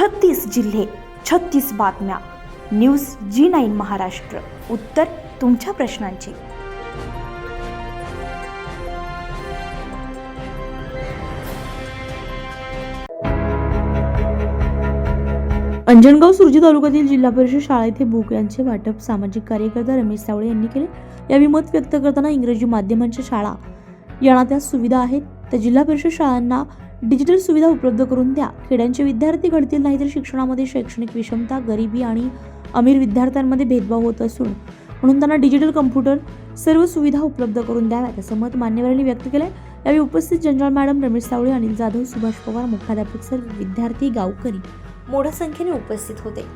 छत्तीस जिल्हे छत्तीस बातम्या. News G nine Maharashtra. उत्तर तुमच्या प्रश्नांची. अंजनगाव सुरजी तालुक्यातील जिल्हा परिषद शाळा येथे बुक यांचे वाटप सामाजिक कार्यकर्ता रमेश सावळे यांनी केले. यावेळी मत व्यक्त करताना इंग्रजी माध्यमांच्या शाळा यांना त्या सुविधा आहेत. त्या जिल्हा परिषद शाळांना डिजिटल सुविधा उपलब्ध करून द्या. खेड्यांचे विद्यार्थी घडतील नाहीतर शिक्षणामध्ये शैक्षणिक विषमता गरिबी आणि अमीर विद्यार्थ्यांमध्ये भेदभाव होत असून म्हणून त्यांना डिजिटल कम्प्युटर सर्व सुविधा उपलब्ध करून द्याव्यात असं मत मान्यवरांनी व्यक्त केलं यावेळी उपस्थित जनरल मॅडम रमेश सावळे अनिल जाधव सुभाष पवार मुख्याध्यापक सर्व विद्यार्थी गावकरी मोठ्या संख्येने उपस्थित होते.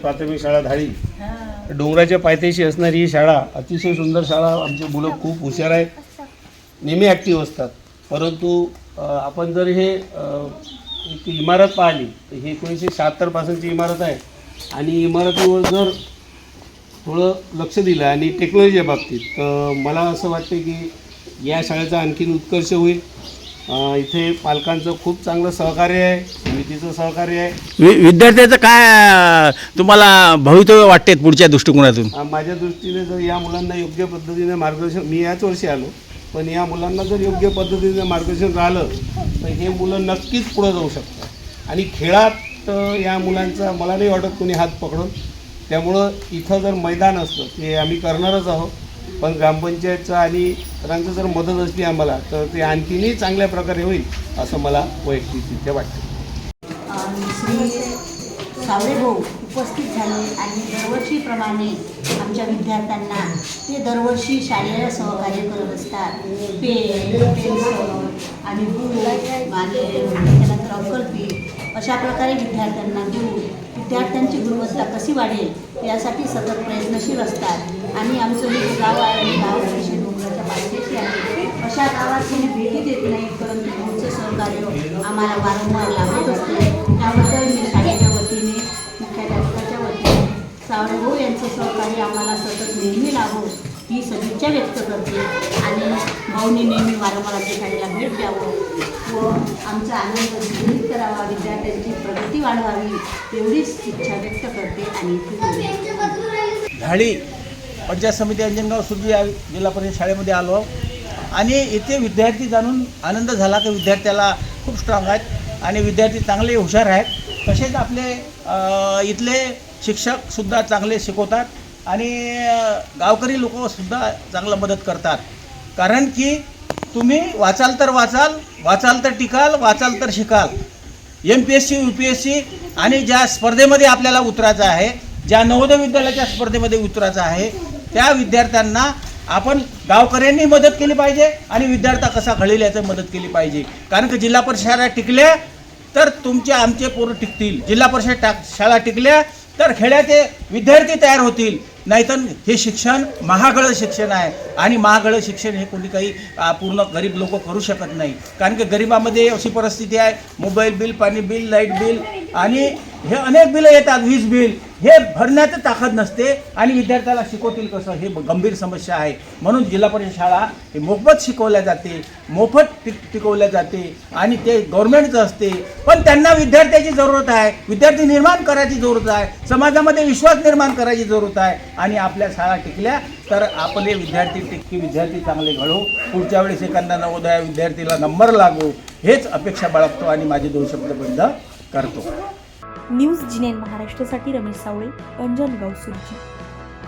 प्राथमिक शाळा धाडी डोंगराच्या पायथ्याशी असणारी ही शाळा अतिशय सुंदर शाळा. आमची मुलं खूप हुशार आहेत. नेहमी ॲक्टिव्ह असतात. परंतु आपण जर हे एक इमारत पाहिली तर ही एकोणीसशे शहात्तरपासूनची इमारत आहे. आणि इमारतीवर जर थोडं लक्ष दिलं आणि टेक्नॉलॉजीच्या बाबतीत तर मला असं वाटतं की या शाळेचा आणखीन उत्कर्ष होईल. इथे पालकांचं खूप चांगलं सहकार्य आहे. समितीचं सहकार्य आहे. वि विद्यार्थ्याचं काय तुम्हाला भवितव्य वाटते पुढच्या दृष्टिकोनातून? आ, माझ्या दृष्टीने जर या मुलांना योग्य पद्धतीने मार्गदर्शन मी याच वर्षी आलो पण या मुलांना जर योग्य पद्धतीने मार्गदर्शन राहिलं तर हे मुलं नक्कीच पुढं जाऊ शकतात. आणि खेळात अ, या मुलांचा मला नाही वाटत कोणी हात पकडून. त्यामुळं इथं जर मैदान असतं ते आम्ही करणारच आहोत. पण ग्रामपंचायतचं आणि इतरांचं जर मदत असली आम्हाला तर ते आणखीनही चांगल्या प्रकारे होईल असं मला वैयक्तिकरित्या वाटतं. श्री सावळे भाऊ उपस्थित झाले आणि दरवर्षीप्रमाणे आमच्या विद्यार्थ्यांना ते दरवर्षी शालेय सहकार्य करत असतात. पेन पेन्सिल आणि बुक आणि त्यानंतर अक्कलपीठ अशा प्रकारे विद्यार्थ्यांना देऊन विद्यार्थ्यांची गुणवत्ता कशी वाढेल यासाठी सतत प्रयत्नशील असतात. आणि आमचं हे गाव आहे आणि गाव अतिशय डोंगराच्या पायथ्याशी आहे. अशा गावात कोणी भेटी देत नाही परंतु भाऊचं सहकार्य आम्हाला वारंवार लागत असते. इच्छा व्यक्त करते. आणि भाऊनी नेहमी वारंवार शाळेला भेट द्यावं. व आमचा आनंद द्विगुणित करावा विद्यार्थ्यांची प्रगती वाढवावी एवढीच इच्छा व्यक्त करते आणि झाडी पंचायत समिती अंजनगाव सुद्धा या जिल्हा परिषद शाळेमध्ये आलो. आणि इथे विद्यार्थी जाणून आनंद झाला की विद्यार्थ्याला खूप स्ट्रॉंग आहेत आणि विद्यार्थी चांगले हुशार आहेत. तसेच आपले इथले शिक्षकसुद्धा चांगले शिकवतात. आणि गावकरी लोकसुद्धा चांगलं मदत करतात. कारण की तुम्ही वाचाल तर वाचाल वाचाल तर टिकाल वाचाल तर शिकाल. M P S C U P S C आणि ज्या स्पर्धेमध्ये आपल्याला उतरायचं आहे ज्या नवोदय विद्यालयाच्या स्पर्धेमध्ये उतरायचं आहे त्या विद्यार्थ्यांना आपण गावकऱ्यांनी मदत केली पाहिजे आणि विद्यार्थ्या कसा घडेल याचं मदत केली पाहिजे. कारण की जिल्हा परिषद शाळा टिकल्या तर तुमचे आमचे पोरं टिकतील. जिल्हा परिषद टाक शाळा टिकल्या तर खेड्याचे विद्यार्थी तयार होतील. नाहीतर हे शिक्षण महागडं शिक्षण आहे. आणि महागडं शिक्षण हे कोणी काही पूर्ण गरीब लोक करू शकत नाही. कारण की गरिबामध्ये अशी परिस्थिती आहे. मोबाईल बिल पाणी बिल लाइट बिल आणि हे अनेक बिलं येतात वीज बिल. हे भरण्याचं ताकद नसते आणि विद्यार्थ्याला शिकवतील कसं? हे गंभीर समस्या आहे. म्हणून जिल्हा परिषद शाळा हे मोफत शिकवल्या जाते मोफत टिक टिकवल्या जाते आणि ते गव्हर्नमेंटचं असते. पण त्यांना विद्यार्थ्याची जरूरत आहे. विद्यार्थी निर्माण करायची जरूरत आहे. समाजामध्ये विश्वास निर्माण करायची जरूरत आहे. आणि आपल्या शाळा टिकल्या तर आपले विद्यार्थी टिककी विद्यार्थी चांगले घडू. पुढच्या वेळेस एखादा नवोदया विद्यार्थीला नंबर लागू. हेच अपेक्षा बाळगतो आणि माझे दोन शब्द बंद करतो. न्यूज जिनेन महाराष्ट्रासाठी रमेश सावळे अंजनगाव सुरजी